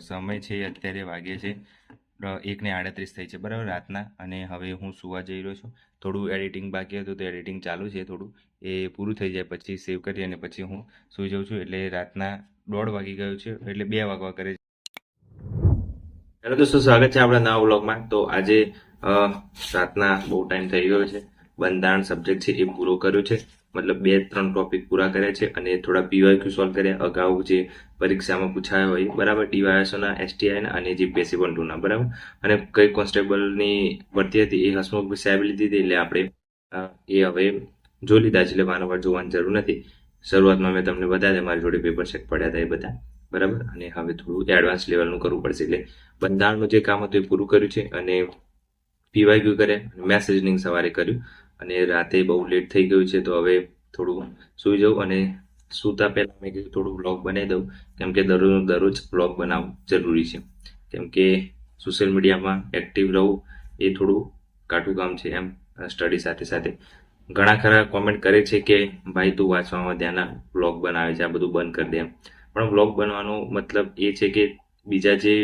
સમય છે અત્યારે વાગે છે. એકને આડત્રીસ થઈ છે, બરાબર? રાતના. અને હવે હું સુવા જઈ રહ્યો છું. થોડું એડિટિંગ બાકી હતું તો એડિટિંગ ચાલુ છે થોડું. એ પૂરું થઈ જાય પછી સેવ કરી અને પછી હું સૂઈ જાઉં છું. એટલે રાતના દોઢ વાગી ગયું છે, એટલે બે વાગવા કરે છે. હેલો દોસ્તો, સ્વાગત છે આપણા નવા બ્લોગમાં તો આજે રાતના બહુ ટાઈમ થઈ ગયો છે. બંધારણ સબ્જેક્ટ છે એ પૂરો કર્યો છે. મતલબ બે ત્રણ ટોપિક પૂરા કર્યા છે અને થોડા પીવાયક્યુ સોલ્વ કર્યા. અગાઉ જે પરીક્ષામાં પૂછાયો હોય બરાબર ટીવાયએસઓના એસટીઆઈના અને જીપીએસસી વન ટુના બરાબર? અને કઈ કોન્સ્ટેબલની ભરતી હતી એ હસમુખ સાહેબ લીધી હતી એટલે આપણે એ હવે જોઈ લીધા છે એટલે વારંવાર જોવાની જરૂર નથી. શરૂઆતમાં મેં તમને બતાવ્યા મારી જોડે પેપર ચેક પડ્યા હતા એ બધા, બરાબર? અને હવે થોડું એડવાન્સ લેવલનું કરવું પડશે એટલે બંધારણનું જે કામ હતું એ પૂરું કર્યું છે અને પીવાયક્યુ કર્યા મેસેજ રિઝનિંગ સવારે કર્યું. અને રાતે બહુ લેટ થઈ ગયું છે, તો હવે થોડું સૂઈ જાઉં અને સૂતા પહેલાં મેં કીધું થોડું બ્લોગ બનાવી દઉં. કેમ કે દરરોજ દરરોજ બ્લોગ બનાવવું જરૂરી છે. કેમ કે સોશિયલ મીડિયામાં એક્ટિવ રહું એ થોડું કાઠું કામ છે એમ. સ્ટડી સાથે સાથે ઘણા ખરા કોમેન્ટ કરે છે કે, ભાઈ, તું વાંચવામાં ધ્યાન બ્લોગ બનાવે છે, આ બધું બંધ કરી દે. એમ. પણ બ્લોગ બનવાનો મતલબ એ છે કે બીજા જે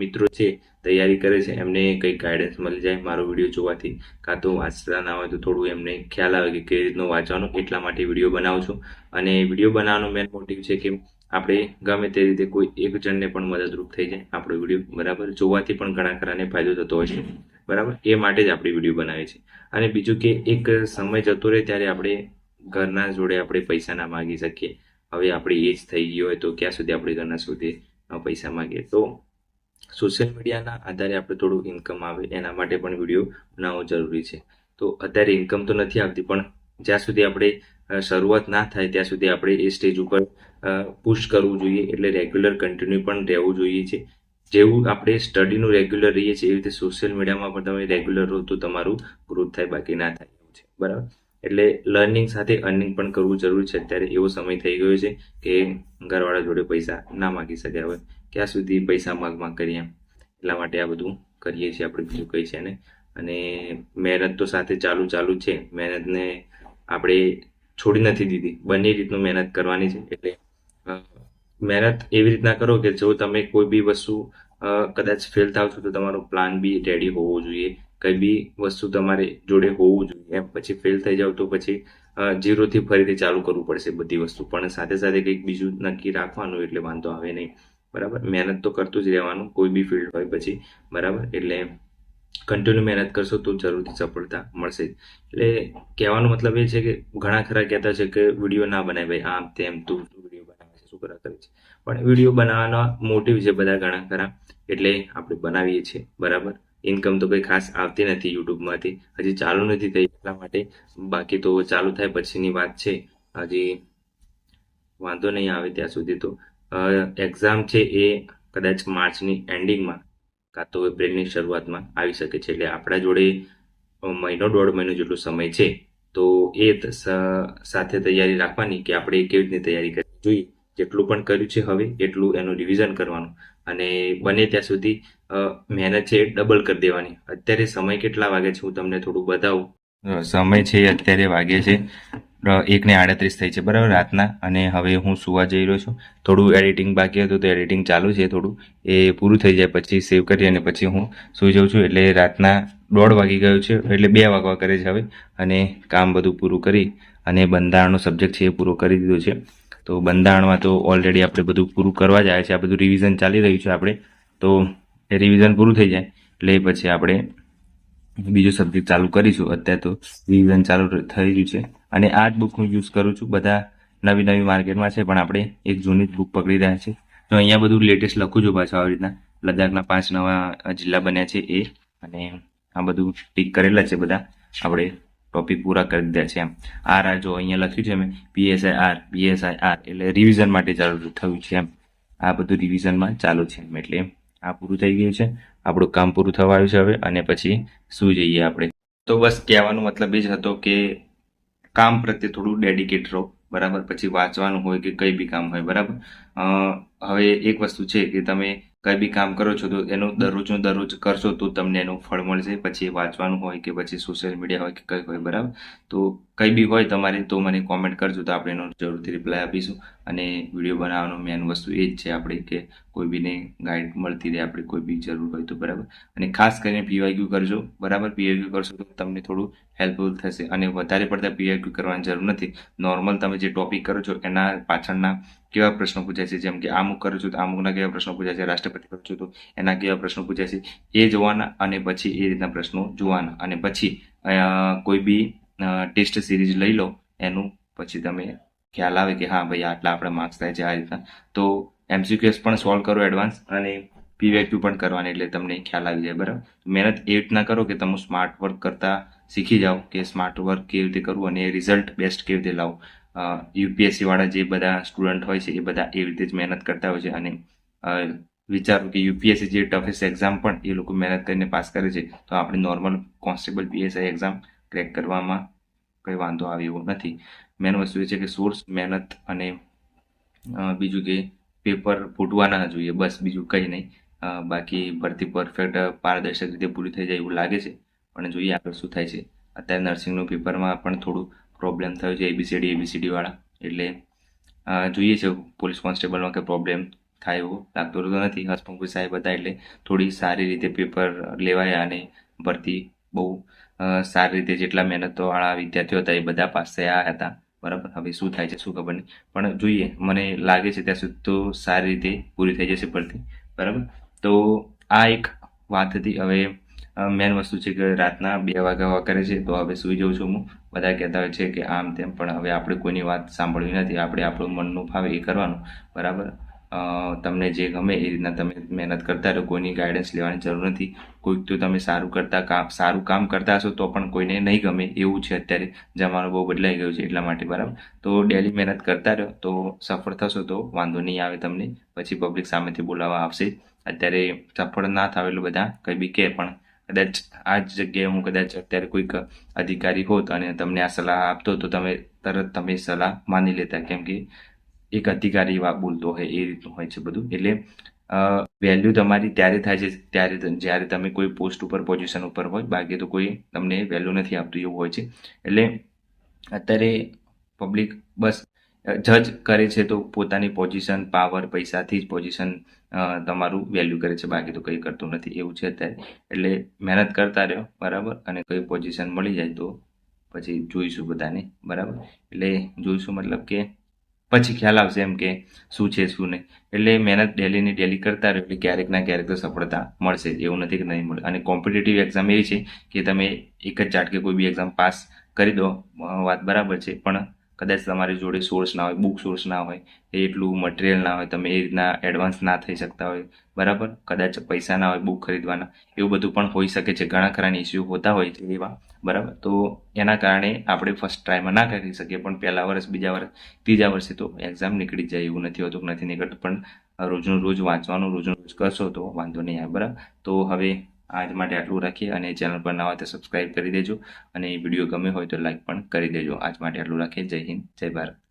મિત્રો છે તૈયારી કરે છે, એમને કંઈ ગાઈડન્સ મળી જાય મારો વીડિયો જોવાથી? કાં તો વાંચતા ના હોય તો થોડું એમને ખ્યાલ આવે કે કેવી રીતનું વાંચવાનું, એટલા માટે વીડિયો બનાવું છું. અને વીડિયો બનાવવાનો મેન મોટિવ છે કે આપણે ગમે તે રીતે કોઈ એક જણને પણ મદદરૂપ થઈ જાય. આપણો વીડિયો બરાબર જોવાથી પણ ઘણા ખરાને ફાયદો થતો હોય છે. બરાબર? એ માટે જ આપણે વીડિયો બનાવીએ છીએ. અને બીજું કે એક સમય જતો રહે ત્યારે આપણે ઘરના જોડે આપણે પૈસા ના માગી શકીએ. હવે આપણી એજ થઈ ગઈ હોય તો ક્યાં સુધી આપણે ઘરના સુધી પૈસા માગીએ? તો સોશિયલ મીડિયાના આધારે આપણે થોડું ઇન્કમ આવે, એના માટે પણ વીડિયો બનાવવો જરૂરી છે. તો અત્યારે ઇન્કમ તો નથી આવતી, પણ જ્યાં સુધી આપણે શરૂઆત ના થાય, ત્યાં સુધી આપણે એ સ્ટેજ ઉપર પુશ કરવું જોઈએ, એટલે રેગ્યુલર કન્ટિન્યુ પણ રહેવું જોઈએ છે. જેવું આપણે સ્ટડીનું રેગ્યુલર રહીએ છીએ, એવી રીતે સોશિયલ મીડિયામાં પણ તમે રેગ્યુલર રહો તો તમારું ગ્રોથ થાય, બાકી ના થાય એવું છે. બરાબર? એટલે લર્નિંગ સાથે અર્નિંગ પણ કરવું જરૂરી છે. અત્યારે એવો સમય થઈ ગયો છે કે ઘરવાળા જોડે પૈસા ના માગી શક્યા હોય. ક્યાં સુધી પૈસા માગ માગ કરીએ એટલા માટે આ બધું કરીએ છીએ આપણે, બીજું કંઈ છે ને અને મહેનત તો સાથે ચાલુ ચાલુ છે. મહેનતને આપણે છોડી નથી દીધી. બંને રીતનું મહેનત કરવાની છે. એટલે મહેનત એવી રીતના કરો કે જો તમે કોઈ બી વસ્તુ કદાચ ફેલ થાવ છો તો તમારો પ્લાન બી રેડી હોવો જોઈએ. કઈ બી વસ્તુ તમારી જોડે હોવું જોઈએ. એમ પછી ફેલ થઈ જાવ તો પછી જીરોથી ફરીથી ચાલુ કરવું પડશે બધી વસ્તુ. પણ સાથે સાથે કંઈક બીજું નક્કી રાખવાનું એટલે વાંધો આવે નહીં. બરાબર? મહેનત તો કરતું જ રહેવાનું, કોઈ બી ફિલ્ડ હોય પછી. બરાબર? એટલે કન્ટિન્યુ મહેનત કરશો તો જરૂરથી સફળતા મળશે. એટલે કહેવાનો મતલબ એ છે કે ઘણા ખરા કહેતા છે કે વીડિયો ના બનાય ભાઈ, આમ તેમ તું વીડિયો બનાવે છે, શું કરે છે. પણ વીડિયો બનાવવાના મોટિવ છે બધા ઘણા ખરા. એટલે આપણે બનાવીએ છીએ. બરાબર? ઇન્કમ તો કંઈ ખાસ આવતી નથી યુટ્યુબમાંથી. હજી ચાલુ નથી થઈ એટલા માટે. બાકી તો ચાલુ થાય પછીની વાત છે. હજી વાંધો નહીં આવે ત્યાં સુધી તો. એક્ઝામ છે એ કદાચ માર્ચની એન્ડિંગમાં કાં તો એપ્રિલની શરૂઆતમાં આવી શકે છે. એટલે આપણા જોડે મહિનો દોઢ મહિનો જેટલો સમય છે. તો એ સાથે તૈયારી રાખવાની કે આપણે કેવી રીતની તૈયારી કરવી જોઈએ. જેટલું પણ કર્યું છે હવે, એટલું એનું રિવિઝન કરવાનું. અને બને ત્યાં સુધી મહેનત છે ડબલ કરી દેવાની. અત્યારે સમય કેટલા વાગે છે હું તમને થોડું બતાવું. સમય છે અત્યારે વાગે છે એકને આડત્રીસ થઈ છે, બરાબર? રાતના. અને હવે હું સુવા જઈ રહ્યો છું. થોડું એડિટિંગ બાકી હતું તો એડિટિંગ ચાલુ છે થોડું. એ પૂરું થઈ જાય પછી સેવ કરી અને પછી હું સૂઈ જાઉં છું. એટલે રાતના દોઢ વાગી ગયું છે, એટલે બે વાગવા કરે છે હવે. અને કામ બધું પૂરું કરી અને બંધારણનો સબ્જેક્ટ છે એ પૂરો કરી દીધો છે. તો બંધારણમાં તો ઓલરેડી આપણે બધું પૂરું કરવા જાય છે. આ બધું રિવિઝન ચાલી રહ્યું છે આપણે. તો એ રિવિઝન પૂરું થઈ જાય. એટલે પછી આપણે બીજો સબ્જેક્ટ ચાલુ કરીશું. અત્યારે તો રિવિઝન ચાલુ થઈ રહ્યું છે. અને આ જ બુક હું યુઝ કરું છું. બધા નવી નવી માર્કેટમાં છે, પણ આપણે એક જૂની જ બુક પકડી રહ્યા છે. તો અહીંયા બધું લેટેસ્ટ લખું છું પાછું આવી રીતના. લદ્દાખના પાંચ નવા જિલ્લા બન્યા છે એ. અને આ બધું ટીક કરેલા છે બધા. આપણે ટોપિક પૂરા કરી દીધા છે એમ. આર આર જો અહીંયા લખ્યું છે મેં પીએસઆઈ આર પીએસઆઈ આર એટલે રિવિઝન માટે ચાલુ થયું છે એમ. આ બધું રિવિઝનમાં ચાલુ છે એમ, એટલે આ પૂરું થઈ ગયું છે. આપણું કામ પૂરું થવા આવ્યું છે હવે, અને પછી શું જઈએ આપણે. તો બસ કહેવાનો મતલબ એ જ હતો કે કામ પ્રત્યે થોડું ડેડિકેટ રહો. બરાબર? પછી વાંચવાનું હોય કે કંઈ બી કામ હોય, બરાબર? હવે એક વસ્તુ છે કે તમે કંઈ બી કામ કરો છો તો એનું દરરોજનું દરરોજ કરશો તો તમને એનું ફળ મળશે. પછી વાંચવાનું હોય કે પછી સોશિયલ મીડિયા હોય કે કંઈ હોય, બરાબર? તો કંઈ બી હોય તમારે તો મને કોમેન્ટ કરજો તો આપણે એનો જરૂરથી રિપ્લાય આપીશું. અને વીડિયો બનાવવાનો મેન વસ્તુ એ જ છે આપણે કે કોઈ બીને ગાઈડ મળતી રહે, આપણે કોઈ બી જરૂર હોય તો, બરાબર? અને ખાસ કરીને પીવાયક્યુ કરજો, બરાબર? પીવાયક્યુ કરશો તો તમને થોડું હેલ્પફુલ થશે. અને વધારે પડતા પીવાયક્યુ કરવાની જરૂર નથી. નોર્મલ તમે જે ટોપિક કરો છો એના પાછળના કેવા પ્રશ્નો પૂછાય છે? જેમ કે અમુક કરું છું તો અમુકના કેવા પ્રશ્નો પૂછાય છે? રાષ્ટ્રપતિ કરું છું તો એના કેવા પ્રશ્નો પૂછાય છે? એ જોવાના અને પછી એ રીતના પ્રશ્નો જોવાના. અને પછી કોઈ બી ટેસ્ટ સિરીઝ લઈ લો, એનું પછી તમે ખ્યાલ આવે કે હા ભાઈ આટલા આપણા માર્ક્સ થાય છે આ રીતના. તો એમસીક્યુએસ પણ સોલ્વ કરો એડવાન્સ અને પીવેક્યુ પણ કરવાની એટલે તમને ખ્યાલ આવી જાય, બરાબર? મહેનત એ રીતના કરો કે તમે સ્માર્ટ વર્ક કરતા શીખી જાઓ કે સ્માર્ટ વર્ક કેવી રીતે કરવું અને રિઝલ્ટ બેસ્ટ કેવી રીતે લાવો. યુપીએસસી વાળા જે બધા સ્ટુડન્ટ હોય છે, એ બધા એવી રીતે જ મહેનત કરતા હોય છે અને વિચારું કે યુપીએસસી જે ટફેસ્ટ એક્ઝામ પણ એ લોકો મહેનત કરીને પાસ કરે છે, તો આપણે normal constable PSI exam crack કરવામાં કંઈ વાંધો આવે એવો નથી. મેન વસ્તુ એ છે કે સોર્સ મહેનત અને બીજું કે પેપર ફૂટવા ના જોઈએ, બસ બીજું કંઈ નહીં. બાકી ભરતી પરફેક્ટ પારદર્શક રીતે પૂરી થઈ જાય એવું લાગે છે, પણ જોઈએ આગળ શું થાય છે. અત્યારે નર્સિંગનું પેપરમાં પણ થોડું પ્રોબ્લેમ થયો છે એબીસીડી એબીસીડીવાળા એટલે જોઈએ છે પોલીસ કોન્સ્ટેબલમાં કે પ્રોબ્લેમ થાય એવો લાગતો તો નથી. હસમુખભાઈ સાહેબ હતા એટલે થોડી સારી રીતે પેપર લેવાયા અને ભરતી બહુ સારી રીતે જેટલા મહેનતવાળા વિદ્યાર્થીઓ હતા એ બધા પાસ થયા હતા. બરાબર? હવે શું થાય છે, શું ખબર નહીં. પણ જોઈએ, મને લાગે છે ત્યાં સુધી તો સારી રીતે પૂરી થઈ જશે ભરતી. બરાબર? તો આ એક વાત હતી. હવે મેન વસ્તુ છે કે રાતના બે વાગ્યા વાગ્યા કરે છે, તો હવે સૂઈ જાઉં છું હું. બધા કહેતા હોય છે કે આમ તેમ, પણ હવે આપણે કોઈની વાત સાંભળવી નથી. આપણે આપણું મનનું ભાવે એ કરવાનું. બરાબર? તમને જે ગમે એ રીતના તમે મહેનત કરતા રહો. કોઈની ગાઈડન્સ લેવાની જરૂર નથી. કોઈક તો તમે સારું કરતા કામ, સારું કામ કરતા હશો તો પણ કોઈને નહીં ગમે એવું છે અત્યારે. જમાનો બહુ બદલાઈ ગયો છે એટલા માટે, બરાબર? તો ડેલી મહેનત કરતા રહો તો સફળ થશો તો વાંધો નહીં આવે તમને. પછી પબ્લિક સામેથી બોલાવવા આવશે. અત્યારે સફળ ના થાવ એટલે બધા, કંઈ બી કહે પણ કદાચ આ જ જગ્યાએ હું કદાચ અત્યારે કોઈક અધિકારી હોત અને તમને આ સલાહ આપતો, તો તમે તરત તમે સલાહ માની લેતા, કેમ કે એક અધિકારી બોલતો હોય, એ રીતનું હોય છે બધું. એટલે વેલ્યુ તમારી ત્યારે થાય છે, ત્યારે જ્યારે તમે કોઈ પોસ્ટ ઉપર પોઝિશન ઉપર હોય, બાકી તો કોઈ તમને વેલ્યુ નથી આપતું, એવું હોય છે. એટલે, અત્યારે પબ્લિક બસ જજ કરે છે તો પોતાની પોઝિશન, પાવર, પૈસાથી જ પોઝિશન તમારું વેલ્યુ કરે છે. બાકી તો કંઈ કરતું નથી. એવું છે અત્યારે. એટલે મહેનત કરતા રહ્યો, બરાબર? અને કઈ પોઝિશન મળી જાય તો પછી જોઈશું બધાને, બરાબર? એટલે જોઈશું મતલબ કે પછી ખ્યાલ આવશે એમ કે શું છે, શું નહીં. એટલે મહેનત ડેલીની ડેલી કરતા રહ્યો એટલે ક્યારેક ના ક્યારેક તો સફળતા મળશે. એવું નથી કે નહીં મળે. અને કોમ્પિટિટિવ એક્ઝામ એવી છે કે તમે એક જ ચાટકે કોઈ બી એક્ઝામ પાસ કરી દો વાત બરાબર છે. પણ કદાચ તમારી જોડે સોર્સ ના હોય બુક સોર્સ ના હોય એટલું મટીરિયલ ના હોય, તમે એ રીતના એડવાન્સ ના થઈ શકતા હોય. બરાબર? કદાચ પૈસા ના હોય બુક ખરીદવાના. એવું બધું પણ હોઈ શકે છે. ઘણા ખરા ઇસ્યુ હોતા હોય છે એવા. બરાબર? તો એના કારણે આપણે ફર્સ્ટ ટ્રાયમાં ના કરી શકીએ. પણ પહેલા વર્ષ, બીજા વર્ષ, ત્રીજા વર્ષે તો એક્ઝામ નીકળી જાય એવું નથી હોતું, નથી નીકળતું. પણ રોજનું રોજ વાંચવાનું, રોજનું રોજ કરશો તો વાંધો નહીં આવે. બરાબર? તો હવે આજ માટે આટલું રાખીએ અને ચેનલ પર ના હોય તો સબસ્ક્રાઈબ કરી દેજો અને વીડિયો ગમે હોય તો લાઈક પણ કરી દેજો. આજ માટે આટલું રાખીએ. જય હિન્દ, જય ભારત.